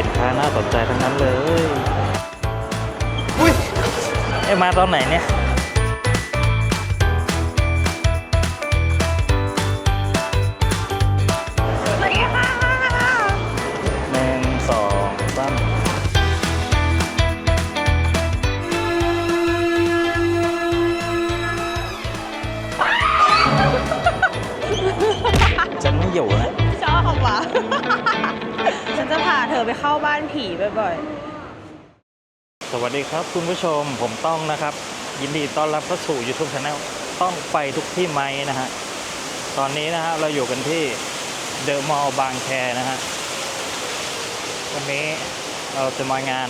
สินค้าน่าสนใจทั้งนั้นเลยอุ้ยไอ้มาตอนไหนเนี่ยสวัสดีค่ะหนึ่งสองสามฉันไม่อยู่นะ ชอบว่ะฉัน จะพาเธอไปเข้าบ้านผีบ่อยๆ สวัสดีครับคุณผู้ชมผมต้องนะครับ ยินดีต้อนรับเข้าสู่ YouTube Channel ต้องไปทุกที่ไหมนะฮะ ตอนนี้นะฮะเราอยู่กันที่เดอะมอลล์บางแคนะฮะ วันนี้เราจะมางาน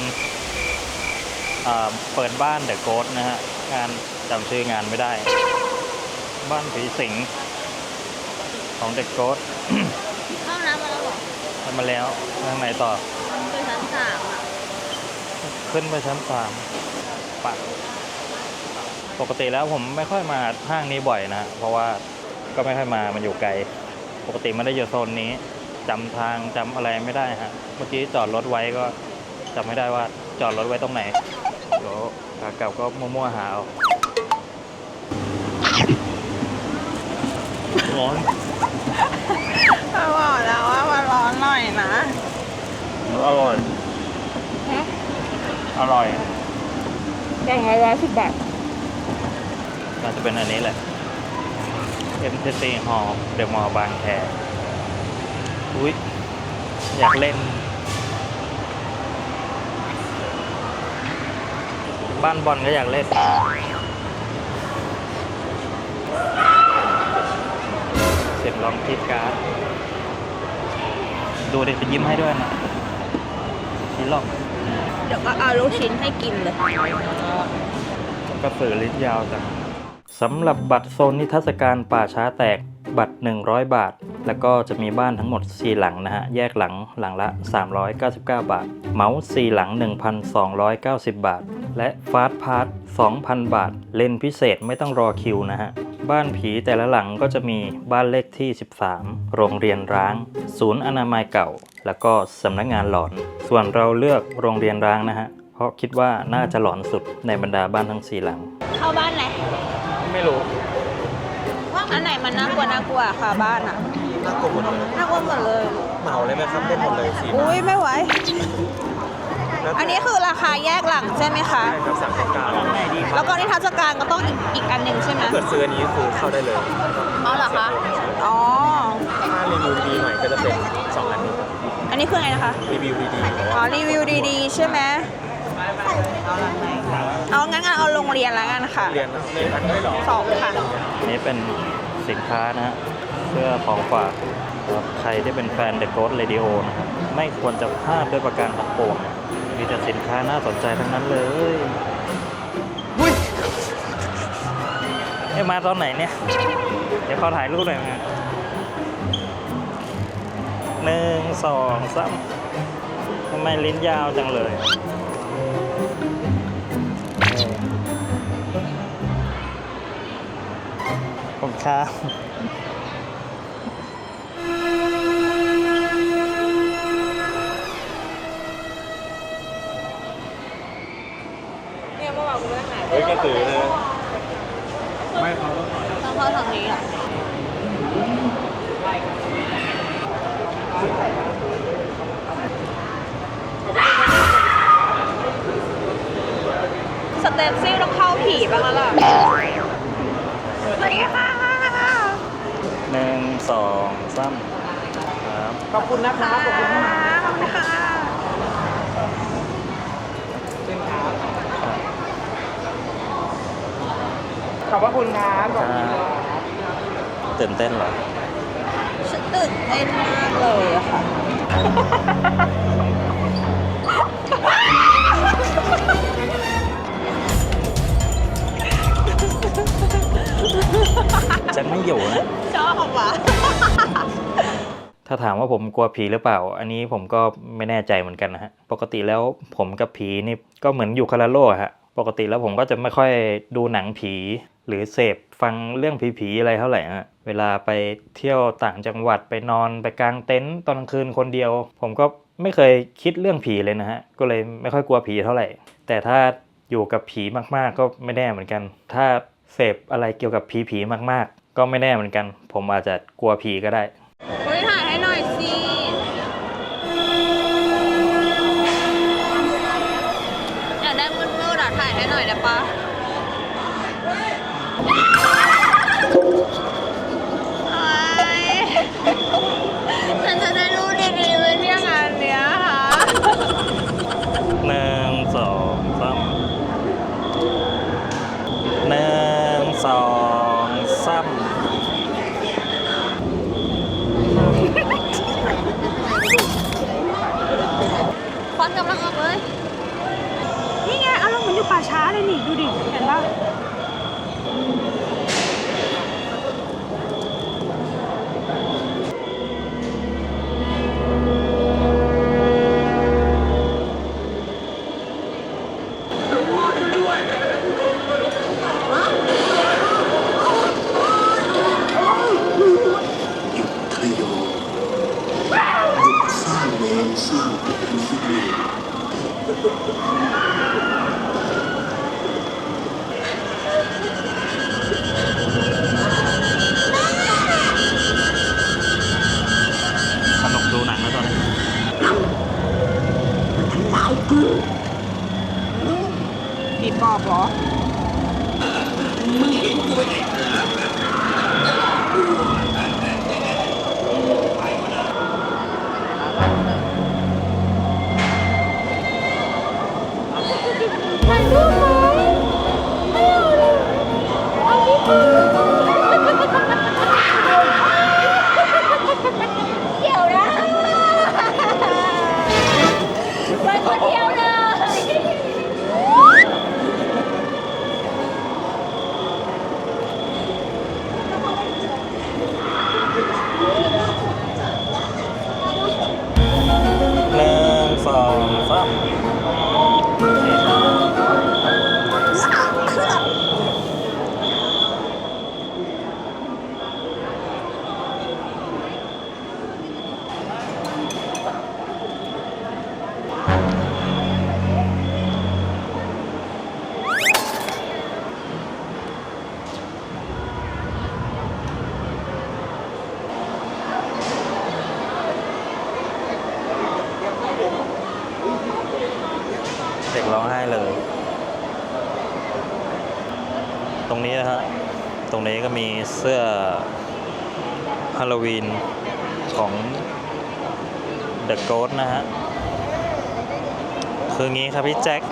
เอ่อเปิดบ้านเดอะโกสนะฮะ งานจำชื่องานไม่ได้ บ้านผีสิงของเดอะโกส ๆ เข้าน้ำมาแล้วห รอทำมาแล้วทางไหนต่อ ไปชั้นสามอะขึ้นไปชั้นสามปะปกติแล้วผมไม่ค่อยมาห้างนี้บ่อยนะเพราะว่าก็ไม่ค่อยมามันอยู่ไกล ปกติไม่ได้อยู่โซนนี้จำทางจำอะไรไม่ได้ฮะเมื่อกี้จอดรถไว้ก็จำไม่ได้ว่าจอดรถไว้ตรงไหนเดี๋ยวขากลับก็มั่วๆหาเอาร้อนเขาบอกแล้วว่า มันร้อนหน่อยนะ อร่อยอร่อยแกงร้อยสิบบาท น่าจะเป็นอันนี้แหละ MTC Hall เดอะมอลล์บางแคอุ้ยอยากเล่น บ้านบอลก็อยากเล่น เสร็จลองทิปการ์ด ดูเด็กจะยิ้มให้ด้วยนะนี่ลองเดี๋ยวก็เอาลูกชิ้นให้กินเลย กระสือลิ้นยาวจังสำหรับบัตรโซนนิทรรศการป่าช้าแตก บัตร 100 บาท แล้วก็จะมีบ้านทั้งหมด 4 หลังนะฮะ แยกหลังหลังละ 399 บาท เมาส์4หลัง 1,290 บาท และฟาสต์พาร์ท2,000 บาท เล่นพิเศษไม่ต้องรอคิวนะฮะ บ้านผีแต่ละหลังก็จะมีบ้านเลขที่ 13 โรงเรียนร้าง ศูนย์อนามัยเก่า แล้วก็สำนักงานหลอน ส่วนเราเลือกโรงเรียนร้างนะฮะ เพราะคิดว่าน่าจะหลอนสุดในบรรดาบ้านทั้ง4หลัง เข้าบ้านไหน ไม่รู้ อันไหนมันน่ากลัวน่ากลัวค่ะบ้านอะน่ากลัวหมดเลยน่ากลัวหมดเลย เหมาเลยไหมครับได้หมดเลยสี่อุ้ยไม่ไหว แล้วอันนี้คือราคาแยกหลังใช่ไหมคะ ใช่ครับสามสิบเก้าแล้วก็นิทรรศการก็ต้องอีกอีกอันหนึ่งใช่ไหมเกิดซื้ออันนี้คือเข้าได้เลยอ๋อเหรอคะ อ๋อ ถ้ารีวิวดีๆหน่อยก็จะเป็นสองอันนี้ครับอันนี้คืออะไรนะคะ รีวิวดีๆแต่อ๋อว่ารีวิวดีๆ ใช่ไหมเอางั้นงั้นเอาโรงเรียนแล้วกันค่ะเรียนนะเรียนอันนี้หรอ สองค่ะ อันนี้เป็น สินค้านะฮะเพื่อของฝากสำหรับใครที่เป็นแฟน The Ghost Radio นะครับไม่ควรจะพลาดด้วยประการทั้งปวงมีแต่สินค้าน่าสนใจทั้งนั้นเลยอุ้ยไอ้มาตอนไหนเนี่ย เดี๋ยวขอถ่ายรูปหน่อยนะหนึ่งสองสามทำไมลิ้นยาวจังเลย ผมครับเนี่ยเมื่อวานคุณเรื่องไหนเฮ้ยกระสือเลย ไม่เขาต้องเข้าทางนี้อะสเตปซี่ต้องเข้าผีบ้างแล้วล่ะสวัสดีค่ะหนึ่ง สองสามครับขอบคุณนะครับขอบคุณมากขอบคุณค่ะขอบพระคุณครับขอบคุณตื่นเต้นเหรอฉันตื่นเต้นมากเลยอะค่ะ ฉันไม่อยู่นะ ชอบว่ะ ถ้าถามว่าผมกลัวผีหรือเปล่า อันนี้ผมก็ไม่แน่ใจเหมือนกันนะฮะ ปกติแล้วผมกับผีนี่ก็เหมือนอยู่คนละโลกฮะปปกติแล้วผมก็จะไม่ค่อยดูหนังผี หรือเสพฟังเรื่องผีๆอะไรเท่าไหร่ฮะ เวลาไปเที่ยวต่างจังหวัดไปนอนไปกางเต็นท์ตอนกลางคืนคนเดียว ผมก็ไม่เคยคิดเรื่องผีเลยนะฮะ ก็เลยไม่ค่อยกลัวผีเท่าไหร่ แต่ถ้าอยู่กับผีมากๆ ก็ไม่แน่เหมือนกัน ถ้าเสพอะไรเกี่ยวกับผีๆมาก ๆ ก็ไม่แน่เหมือนกัน ผมอาจจะกลัวผีก็ได้ เฮ้ยถ่ายให้หน่อยสิ อยากได้มื ดๆอ่ ผี ตรงนี้นะฮะตรงนี้ก็มีเสื้อฮาโลวีนของ The Ghost นะฮะ คืองี้ครับพี่แจ็ค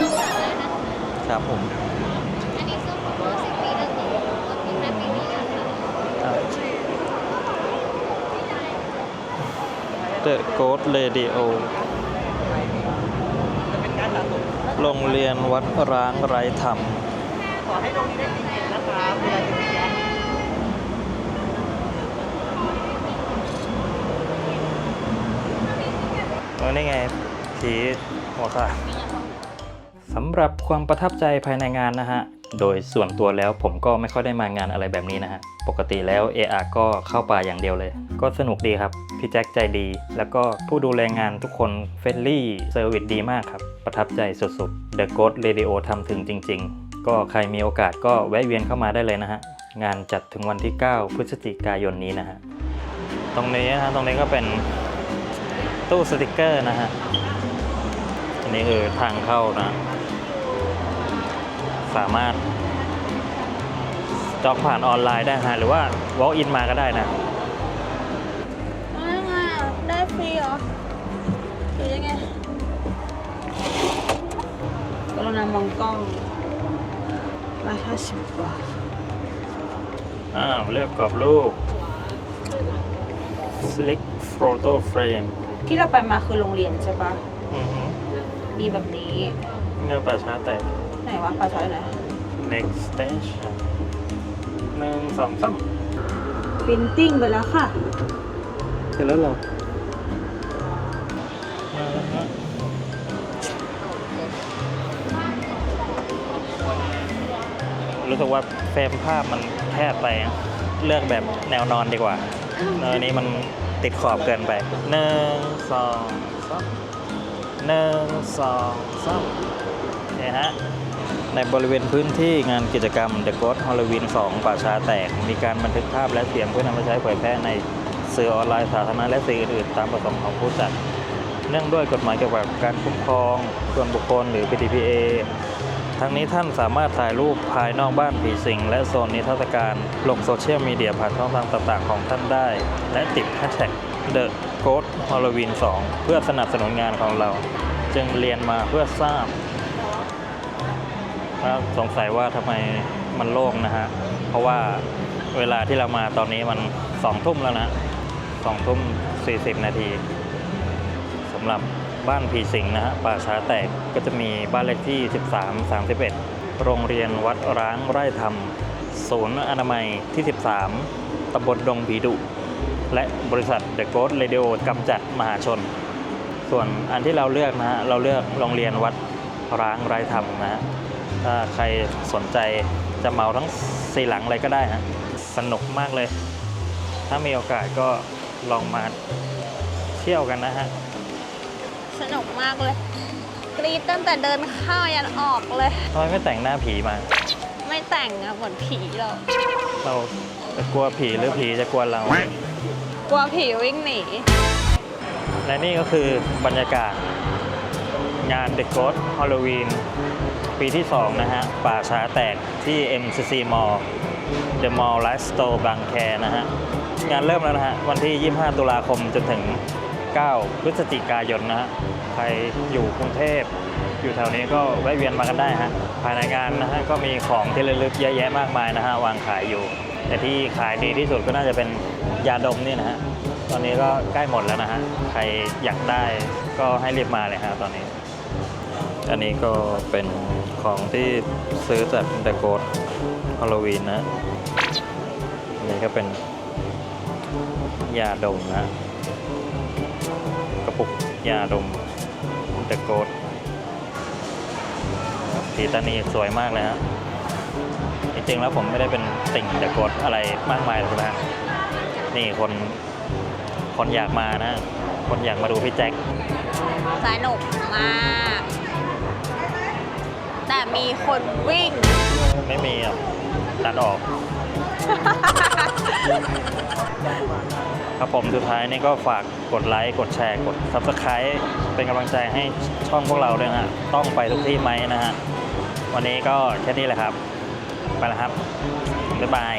ครับผมอันนี้คือของรู้สึกปีหนึ่งของรถปีแม่ปีนี้นะคะครับ The Ghost Radio โรงเรียนวัดร้างไร้ธรรม เออนี่ไงผีหัวค่ะสำหรับความประทับใจภายในงานนะฮะ โดยส่วนตัวแล้วผมก็ไม่ค่อยได้มางานอะไรแบบนี้นะฮะ ปกติแล้ว AR ก็เข้าป่าอย่างเดียวเลย ก็สนุกดีครับ พี่แจ็คใจดี แล้วก็ผู้ดูแลงานทุกคนเฟรนลี่เซอร์วิสดีมากครับ ประทับใจสุดๆ The Ghost Radio ทำถึงจริง ๆ ก็ใครมีโอกาสก็แวะเวียนเข้ามาได้เลยนะฮะ งานจัดถึงวันที่ 9 พฤศจิกายนนี้นะฮะ ตรงนี้นะฮะ ตรงนี้ก็เป็นตู้สติกเกอร์นะฮะ อันนี้คือทางเข้านะ สามารถจองผ่านออนไลน์ได้ฮะ หรือว่า walk in มาก็ได้นะเอายังไงอะได้ฟรีเหรอหรือยังไงกรุณามองกล้อง ร้อยห้าสิบบาท อ้าว เลือกกรอบรูป select photo frame ที่เราไปมาคือโรงเรียนใช่ปะอือฮึมีแบบนี้ เงาป่าช้าแตก ไหนวะปลาช้อยไหน next station หนึ่งสองสามปรินติ้งไปแล้วค่ะ เสร็จแล้วเหรอ รู้สึกว่าเฟรมภาพมันแคบไปเลือกแบบแนวนอนดีกว่าเอออันนี้มันติดขอบเกินไปหนึ่งสองสามหนึ่งสองสามเนี่ยฮะในบริเวณพื้นที่งานกิจกรรม The Ghost Halloween 2 ป่าช้าแตก มีการบันทึกภาพและเสียงเพื่อนำมาใช้เผยแพร่ในสื่อออนไลน์สาธารณะและสื่ออื่นๆตามประสงค์ของผู้จัด เนื่องด้วยกฎหมายเกี่ยวกับการคุ้มครอง ส่วนบุคคลหรือ PTPA ทั้งนี้ท่านสามารถถ่ายรูปภายนอกบ้านผีสิง และโซนนิทรรศการ ลงโซเชียลมีเดียผ่านช่องทางต่างๆของท่านได้ และติดแฮชแท็ก The Ghost Halloween 2 เพื่อสนับสนุนงานของเรา จึงเรียนมาเพื่อทราบถ้าสงสัยว่าทำไมมันโล่งนะฮะ เพราะว่าเวลาที่เรามาตอนนี้มันสองทุ่มแล้วนะสองทุ่มสี่สิบนาทีสำหรับ บ้านผีสิงนะฮะป่าช้าแตกก็จะมีบ้านเลขที่ 13 31 โรงเรียนวัดร้างไร่ธรรม ศูนย์อนามัยที่ 13 ตำบลดงผีดุ และบริษัทเดอะโกสเรดิโอกำจัดมหาชน ส่วนอันที่เราเลือกนะฮะเราเลือกโรงเรียนวัดร้างไร่ธรรมนะฮะถ้าใครสนใจจะเหมาทั้งสี่หลังเลยก็ได้ฮะสนุกมากเลย ถ้ามีโอกาสก็ลองมาเที่ยวกันนะฮะ สนุกมากเลย กรีดตั้งแต่เดินเข้ายันออกเลย ทำไมไม่แต่งหน้าผีมา ไม่แต่งอะเหมือนผีเราเราจะกลัวผีหรือผีจะกลัวเรา กลัวผีวิ่งหนี และนี่ก็คือบรรยากาศ งาน The Ghost Halloween ปีที่ 2 นะฮะ ป่าช้าแตกที่ MCC Mall The Mall Life Store บางแคนะฮะ งานเริ่มแล้วนะฮะ วันที่ 25 ตุลาคมจนถึง 9 พฤศจิกายนนะฮะ ใครอยู่กรุงเทพ อยู่แถวนี้ก็แวะเวียนมากันได้ฮะ ภายในงานนะฮะก็มีของที่ระลึกเยอะแยะมากมายนะฮะวางขายอยู่ แต่ที่ขายดีที่สุดก็น่าจะเป็นยาดมนี่นะฮะ ตอนนี้ก็ใกล้หมดแล้วนะฮะ ใครอยากได้ก็ให้รีบมาเลยฮะตอนนี้ อันนี้ก็เป็นของที่ซื้อจาก The Ghost Halloween นะนนี้ก็เป็นยาดมนะ ยาดม The Ghost สีตานีสวยมากเลยฮะจริงๆแล้วผมไม่ได้เป็นติ่ง The Ghost อะไรมากมายหรอกนะนี่คนคนอยากมานะ คนอยากมาดูพี่แจ็คสนุกมาก แต่มีคนวิ่ง ไม่มีอะตัดออก ครับผมสุดท้ายนี่ก็ฝากกดไลค์ กดแชร์ กด Subscribe เป็นกำลังใจให้ช่องพวกเราด้วยนะฮะต้องไปทุกที่ไหมนะฮะ วันนี้ก็แค่นี้แหละครับ ไปแล้วครับ บ๊ายบาย